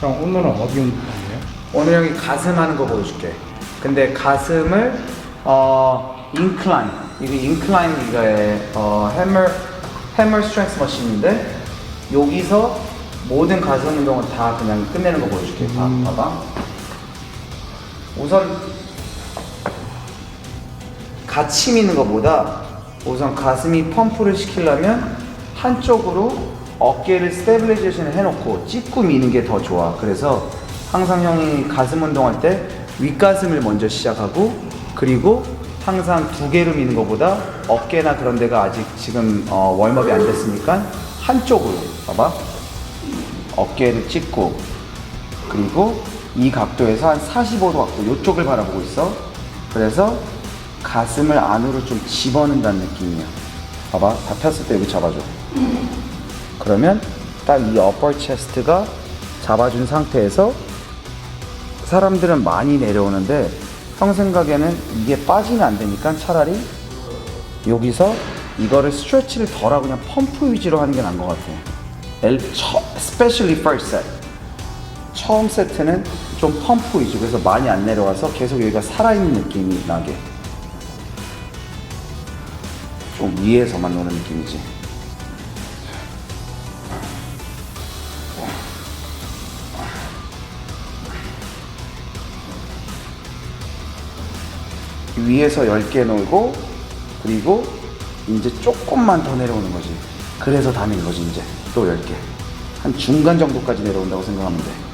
형 오늘은 어디 운동이에요? 오늘 형이 가슴 하는 거 보여줄게. 근데 가슴을 어 인클라인 이게 인클라인 이거의 어 해머 해머 스트렝스 머신인데 여기서 모든 가슴 운동을 다 그냥 끝내는 거 보여줄게. 봐, 봐봐. 우선 같이 미는 것보다 우선 가슴이 펌프를 시키려면 한쪽으로 어깨를 스테빌리제이션을 해놓고 찢고 미는 게 더 좋아. 그래서 항상 형이 가슴 운동할 때 윗가슴을 먼저 시작하고 그리고 항상 두 개로 미는 것보다 어깨나 그런 데가 아직 지금 어, 웜업이 안 됐으니까 한쪽으로 봐봐. 어깨를 찢고 그리고 이 각도에서 한 45도 각도 이쪽을 바라보고 있어. 그래서 가슴을 안으로 좀 집어넣는다는 느낌이야. 봐봐, 다 폈을 때 여기 잡아줘. 그러면 딱이 upper chest가 잡아준 상태에서 사람들은 많이 내려오는데 형 생각에는 이게 빠지면 안 되니까 차라리 여기서 이거를 스트레치를 덜하고 그냥 펌프 위주로 하는 게 나은 것 같아. 엘, 처, especially first set. 처음 세트는 좀 펌프 위주 그래서 많이 안 내려와서 계속 여기가 살아있는 느낌이 나게 좀 위에서만 노는 느낌이지 위에서 10개 놀고 그리고 이제 조금만 더 내려오는 거지 그래서 다밀 거지 이제 또 10개 한 중간 정도까지 내려온다고 생각하면 돼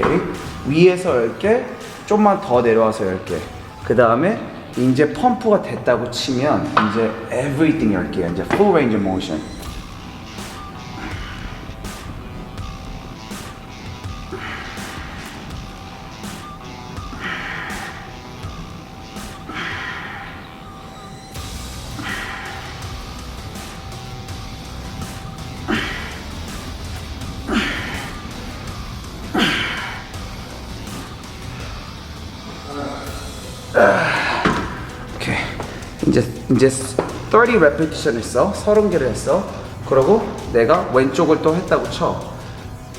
오케이. 위에서 10개, 좀만 더 내려와서 10개. 그 다음에 이제 펌프가 됐다고 치면 이제 everything 10개. 이제 full range of motion. 이제 이제 30 repetition 했어. 30개를 했어. 그러고 내가 왼쪽을 또 했다고 쳐.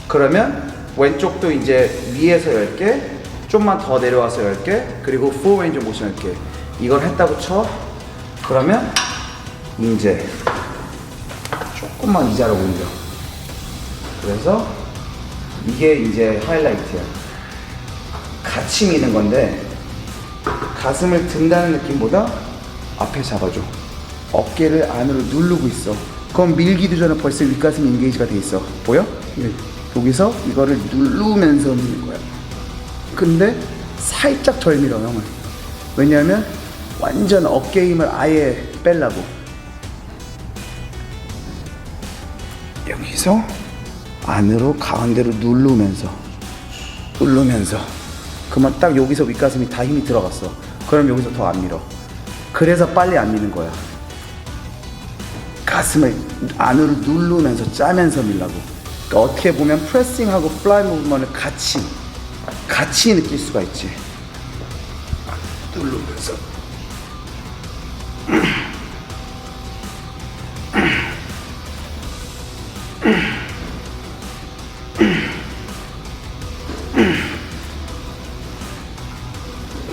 그러면 왼쪽도 이제 위에서 10개, 좀만 더 내려와서 10개, 그리고 full range motion 10개. 이걸 했다고 쳐. 그러면 이제 조금만 이 자로 올려. 그래서 이게 이제 하이라이트야. 같이 미는 건데 가슴을 든다는 느낌보다 앞에 잡아줘. 어깨를 안으로 누르고 있어. 그럼 밀기도 전에 벌써 윗가슴 인게이지가 돼 있어. 보여? 예. 여기서 이거를 누르면서 미는 거야. 근데 살짝 덜 밀어, 형은. 왜냐하면 완전 어깨 힘을 아예 빼려고. 여기서 안으로 가운데로 누르면서 누르면서 그러면 딱 여기서 윗가슴이 다 힘이 들어갔어 그럼 여기서 더 안 밀어 그래서 빨리 안 미는 거야. 가슴을 안으로 누르면서 짜면서 밀라고. 그러니까 어떻게 보면 프레싱하고 플라이 무브먼을 같이 같이 느낄 수가 있지. 누르면서.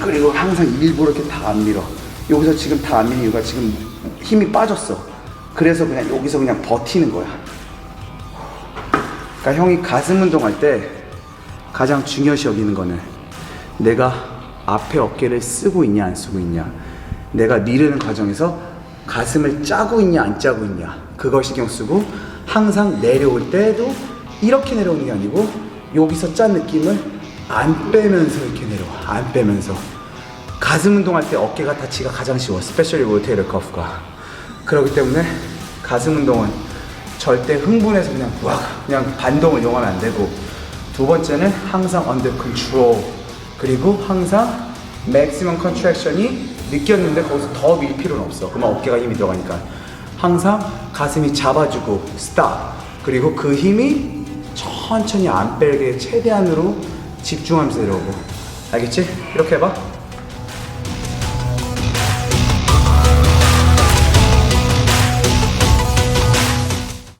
그리고 항상 일부러 이렇게 다 안 밀어. 여기서 지금 다안 미는 이유가 지금 힘이 빠졌어. 그래서 그냥 여기서 그냥 버티는 거야. 그러니까 형이 가슴 운동할 때 가장 중요시 여기는 거는 내가 앞에 어깨를 쓰고 있냐 안 쓰고 있냐 내가 미르는 과정에서 가슴을 짜고 있냐 안 짜고 있냐 그걸 신경 쓰고 항상 내려올 때도 이렇게 내려오는 게 아니고 여기서 짠 느낌을 안 빼면서 이렇게 내려와 안 빼면서 가슴 운동할 때 어깨가 다치가 가장 쉬워 스페셜리 로테이터 커프가. 그렇기 때문에 가슴 운동은 절대 흥분해서 그냥 와 그냥 반동을 이용하면 안 되고 두 번째는 항상 under control. 그리고 항상 maximum contraction이 느꼈는데 거기서 더 밀 필요는 없어. 그러면 어깨가 힘이 들어가니까. 항상 가슴이 잡아주고 stop. 그리고 그 힘이 천천히 안 빼게 최대한으로 집중하면서 내려오고. 알겠지? 이렇게 해봐